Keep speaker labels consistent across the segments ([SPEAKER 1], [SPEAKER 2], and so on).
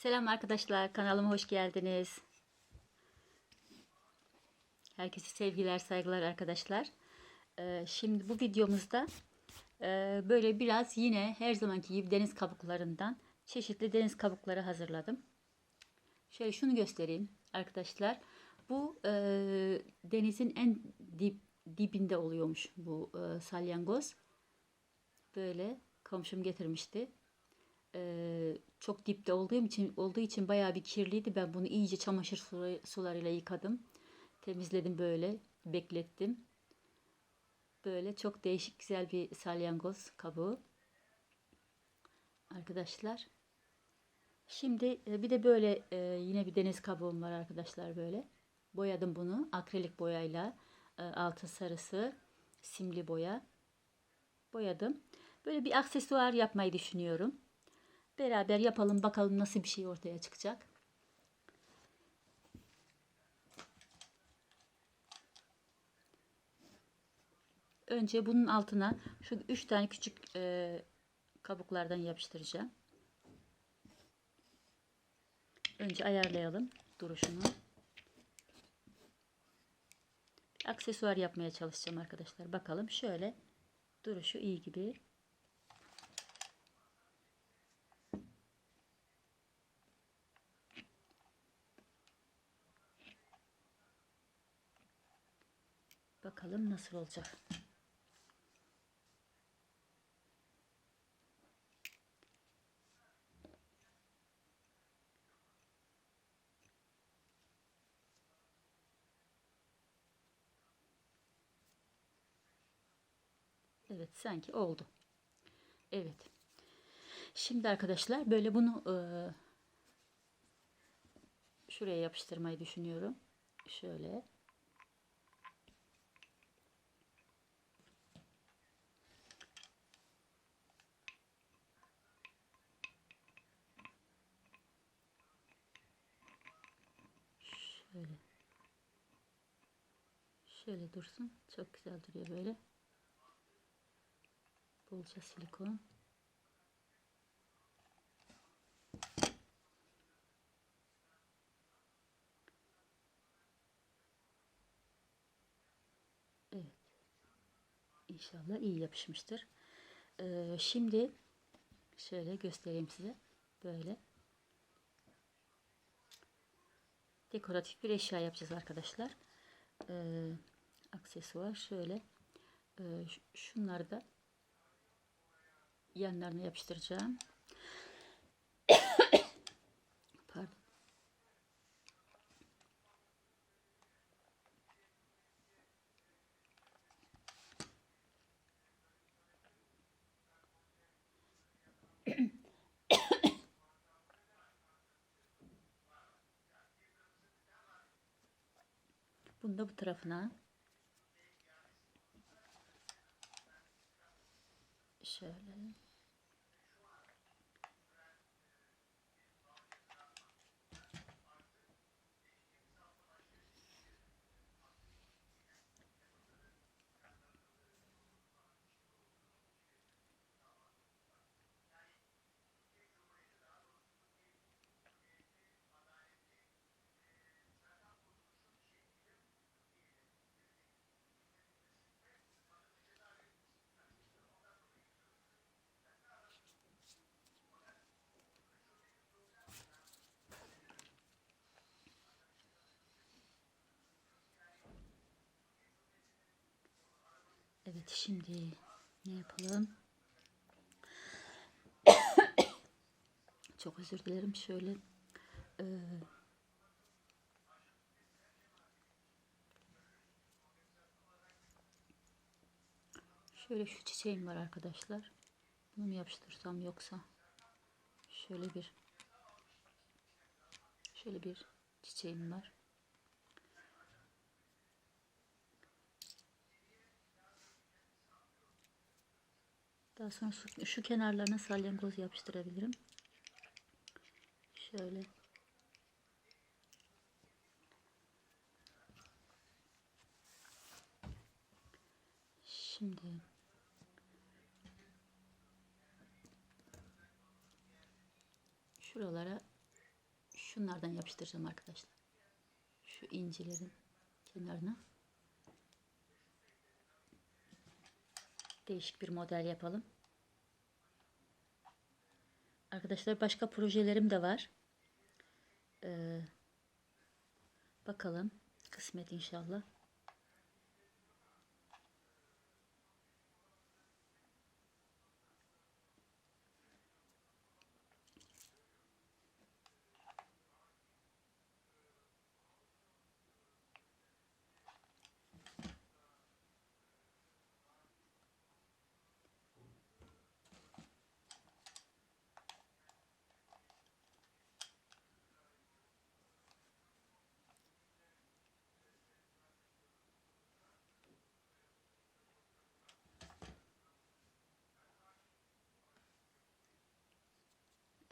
[SPEAKER 1] Selam arkadaşlar, kanalıma hoş geldiniz. Herkese sevgiler, saygılar arkadaşlar. Ee, şimdi bu videomuzda e, böyle biraz yine her zamanki gibi deniz kabuklarından çeşitli deniz kabukları hazırladım. Şöyle şunu göstereyim arkadaşlar. Bu e, denizin en dip dibinde oluyormuş bu e, salyangoz. Böyle komşum getirmişti. Ee, çok dipte olduğum için olduğu için bayağı bir kirliydi. Ben bunu iyice çamaşır suları- sularıyla yıkadım. Temizledim böyle, beklettim. Böyle çok değişik güzel bir salyangoz kabuğu. Arkadaşlar. Şimdi e, bir de böyle e, yine bir deniz kabuğum var arkadaşlar böyle. Boyadım bunu akrilik boyayla. E, altı sarısı simli boya. Boyadım. Böyle bir aksesuar yapmayı düşünüyorum. Beraber yapalım bakalım nasıl bir şey ortaya çıkacak. Önce bunun altına şu üç tane küçük e, kabuklardan yapıştıracağım. Önce ayarlayalım duruşunu. Aksesuar yapmaya çalışacağım arkadaşlar. Bakalım şöyle duruşu iyi gibi. Bakalım nasıl olacak. Evet sanki oldu. Evet. Şimdi arkadaşlar böyle bunu e, şuraya yapıştırmayı düşünüyorum. Şöyle. Şöyle. Şöyle dursun. Çok güzel duruyor böyle. Bolca silikon. Evet. İnşallah iyi yapışmıştır. Ee, şimdi şöyle göstereyim size. Böyle. Dekoratif bir eşya yapacağız arkadaşlar. Ee, aksesuar şöyle. Ee, şunları da yanlarına yapıştıracağım. Bunu da bu tarafına. Şöyle Evet şimdi ne yapalım? Çok özür dilerim. Şöyle e, şöyle şu çiçeğim var arkadaşlar. Bunu mu yapıştırsam yoksa şöyle bir şöyle bir çiçeğim var. Daha sonra şu, şu kenarlarına salyangoz yapıştırabilirim. Şöyle. Şimdi şuralara Şunlardan yapıştıracağım arkadaşlar. Şu incilerin kenarına. Değişik bir model yapalım. Arkadaşlar başka projelerim de var. Ee, bakalım. Kısmet inşallah.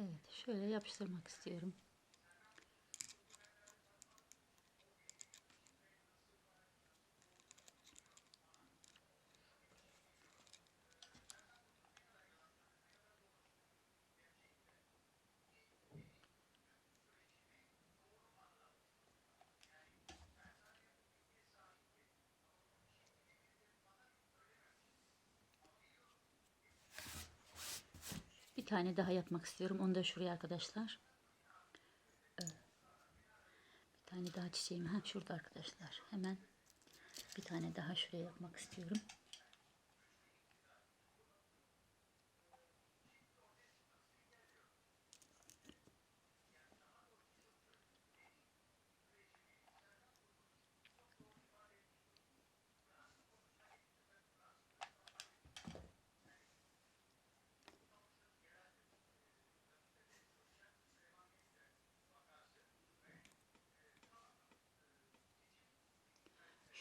[SPEAKER 1] Evet, şöyle yapıştırmak istiyorum. Tane daha yapmak istiyorum. Onu da şuraya arkadaşlar. Ee, Bir tane daha çiçeğim. Ha, şurada arkadaşlar. Hemen bir tane daha şuraya yapmak istiyorum.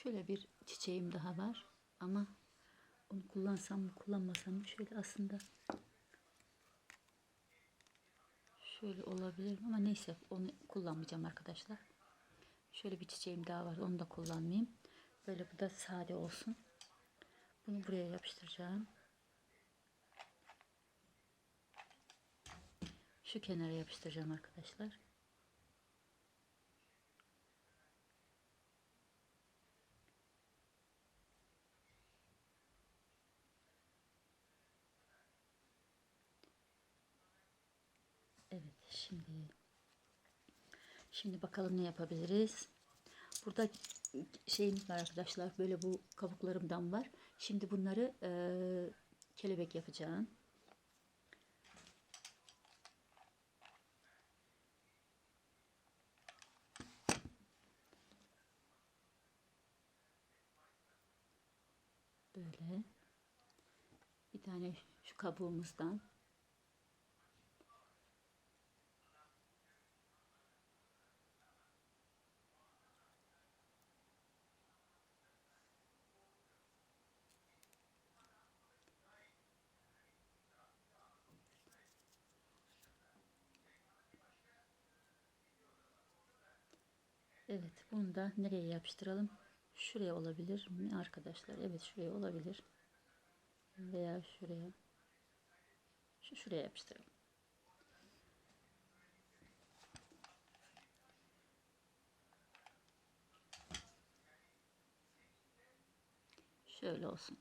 [SPEAKER 1] Şöyle bir çiçeğim daha var. Ama onu kullansam mı kullanmasam mı şöyle aslında şöyle olabilir ama neyse onu kullanmayacağım arkadaşlar. Şöyle bir çiçeğim daha var. Onu da kullanmayayım. Böyle bu da sade olsun. Bunu buraya yapıştıracağım. Şu kenara yapıştıracağım arkadaşlar. Evet şimdi şimdi bakalım ne yapabiliriz. Burada şeyimiz var arkadaşlar. Böyle bu kabuklarımdan var. Şimdi bunları eee, kelebek yapacağım. Böyle bir tane şu kabuğumuzdan Evet, bunu da nereye yapıştıralım? Şuraya olabilir mi arkadaşlar? Evet, şuraya olabilir. Veya şuraya. Şu şuraya yapıştıralım. Şöyle olsun.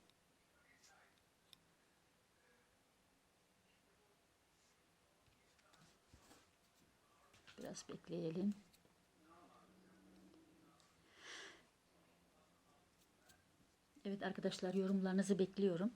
[SPEAKER 1] Biraz bekleyelim. Evet arkadaşlar yorumlarınızı bekliyorum.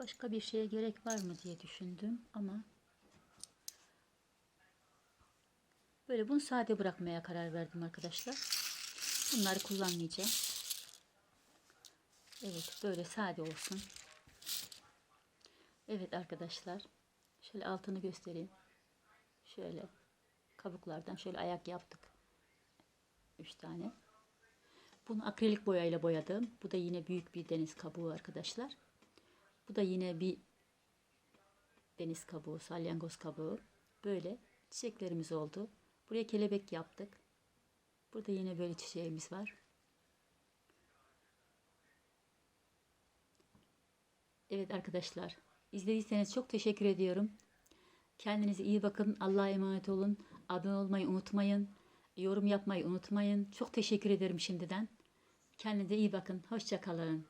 [SPEAKER 1] Başka bir şeye gerek var mı diye düşündüm ama böyle bunu sade bırakmaya karar verdim arkadaşlar. Bunları kullanmayacağım. Evet böyle sade olsun. Evet arkadaşlar. Şöyle altını göstereyim. Şöyle kabuklardan şöyle ayak yaptık. 3 tane. Bunu akrilik boyayla boyadım. Bu da yine büyük bir deniz kabuğu arkadaşlar. Bu da yine bir deniz kabuğu, salyangoz kabuğu. Böyle çiçeklerimiz oldu. Buraya kelebek yaptık. Burada yine böyle çiçeğimiz var. Evet arkadaşlar, izlediyseniz çok teşekkür ediyorum. Kendinize iyi bakın. Allah'a emanet olun. Abone olmayı unutmayın. Yorum yapmayı unutmayın. Çok teşekkür ederim şimdiden. Kendinize iyi bakın. Hoşça kalın.